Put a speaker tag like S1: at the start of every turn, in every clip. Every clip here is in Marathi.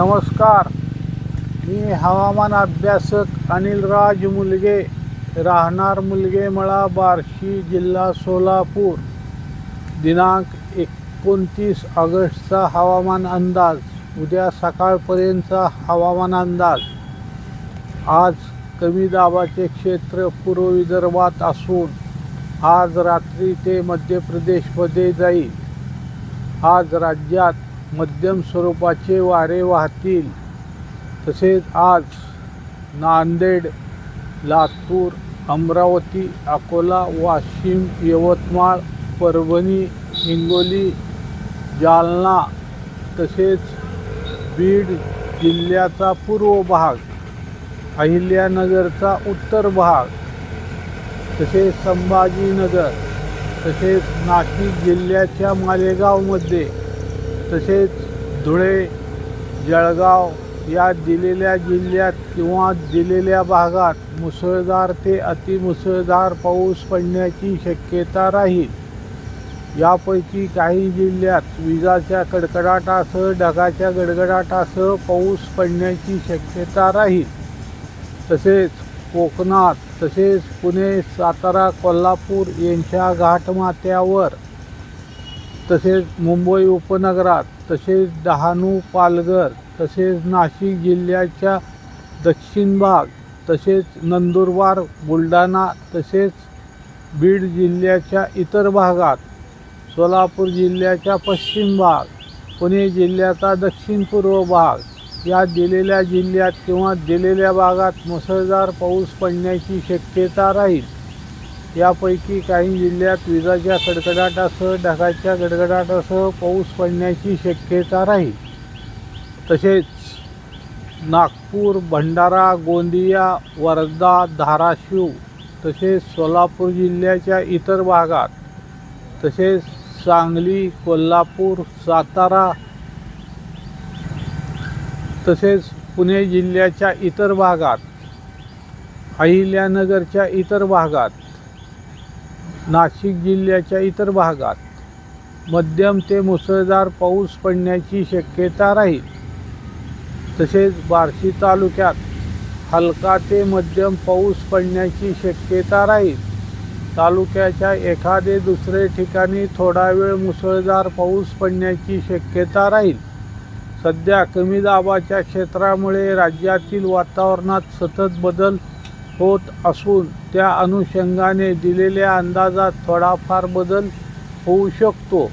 S1: नमस्कार. मी हवामान अभ्यासक अनिल राज मुलगे. राहणार मुलगेमळा बार्शी जिल्हा सोलापूर. दिनांक एकोणतीस ऑगस्टचा हवामान अंदाज. उद्या सकाळपर्यंतचा हवामान अंदाज. आज कमी दाबाचे क्षेत्र पूर्व विदर्भात असून आज रात्री ते मध्य प्रदेशमध्ये जाईल. आज राज्यात मध्यम स्वरूपाचे वारे वाहतील. तसेच आज नांदेड लातूर अमरावती अकोला वाशिम यवतमाळ परभणी हिंगोली जालना तसेच बीड जिल्ह्याचा पूर्व भाग अहिल्यानगरचा उत्तर भाग तसेच संभाजीनगर तसेच नाशिक जिल्ह्याच्या मालेगावमध्ये तसेच धुळे जळगाव या दिलेल्या जिल्ह्यात किंवा दिलेल्या भागात मुसळधार ते अतिमुसळधार पाऊस पडण्याची शक्यता राहील. यापैकी काही जिल्ह्यात विजाच्या कडकडाटासह ढगाच्या गडगडाटासह पाऊस पडण्याची शक्यता राहील. तसेच कोकणात तसेच पुणे सातारा कोल्हापूर यांच्या घाटमाथ्यावर तसेच मुंबई उपनगरात तसेच डहाणू पालघर तसेच नाशिक जिल्ह्याच्या दक्षिण भाग तसेच नंदुरबार बुलढाणा तसेच बीड जिल्ह्याच्या इतर भागात सोलापूर जिल्ह्याच्या पश्चिम भाग पुणे जिल्ह्याचा दक्षिण पूर्व भाग या दिलेल्या जिल्ह्यात किंवा दिलेल्या भागात मुसळधार पाऊस पडण्याची शक्यता राहील. यापैकी काही जिल्ह्यात विजाच्या कडकडाटासह ढगाच्या गडगडाटासह पाऊस पडण्याची शक्यता राहील. तसेच नागपूर भंडारा गोंदिया वर्धा धाराशिव तसेच सोलापूर जिल्ह्याच्या इतर भागात तसेच सांगली कोल्हापूर सातारा तसेच पुणे जिल्ह्याच्या इतर भागात अहिल्यानगरच्या इतर भागात नाशिक जिल्ह्याच्या इतर भागात. मध्यम ते मुसळधार पाऊस पडण्याची शक्यता राहील. तसेच बार्शी तालुक्यात हलका ते मध्यम पाऊस पडण्याची शक्यता राहील. तालुक्याच्या एखादे दुसरे ठिकाणी थोडा वेळ मुसळधार पाऊस पडण्याची शक्यता राहील. सध्या कमी दाबाच्या क्षेत्रामुळे राज्यातील वातावरणात सतत बदल होत असून त्या अनुषंगाने दिलेल्या अंदाजात थोडाफार बदल होऊ शकतो.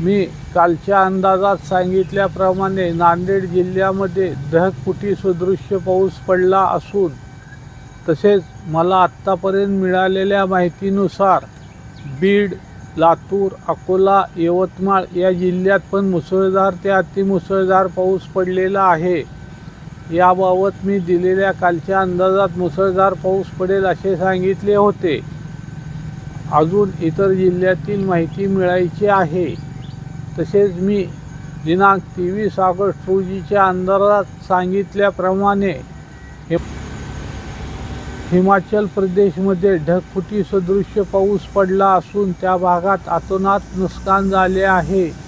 S1: मी कालच्या अंदाजात सांगितल्याप्रमाणे नांदेड जिल्ह्यामध्ये दहकुटी सदृश्य पाऊस पडला असून तसेच मला आत्तापर्यंत मिळालेल्या माहितीनुसार बीड लातूर अकोला यवतमाळ या जिल्ह्यात पण मुसळधार ते अतिमुसळधार पाऊस पडलेला आहे. याबाबत मी दिलेल्या कालच्या अंदाजात मुसळधार पाऊस पडेल असे सांगितले होते. अजून इतर जिल्ह्यातील माहिती मिळायची आहे. तसेच मी दिनांक तेवीस ऑगस्ट रोजीच्या अंदाजात सांगितल्याप्रमाणे हे हिमाचल प्रदेशमध्ये ढगफुटी सदृश्य पाऊस पडला असून त्या भागात अतोनात नुकसान झाले आहे.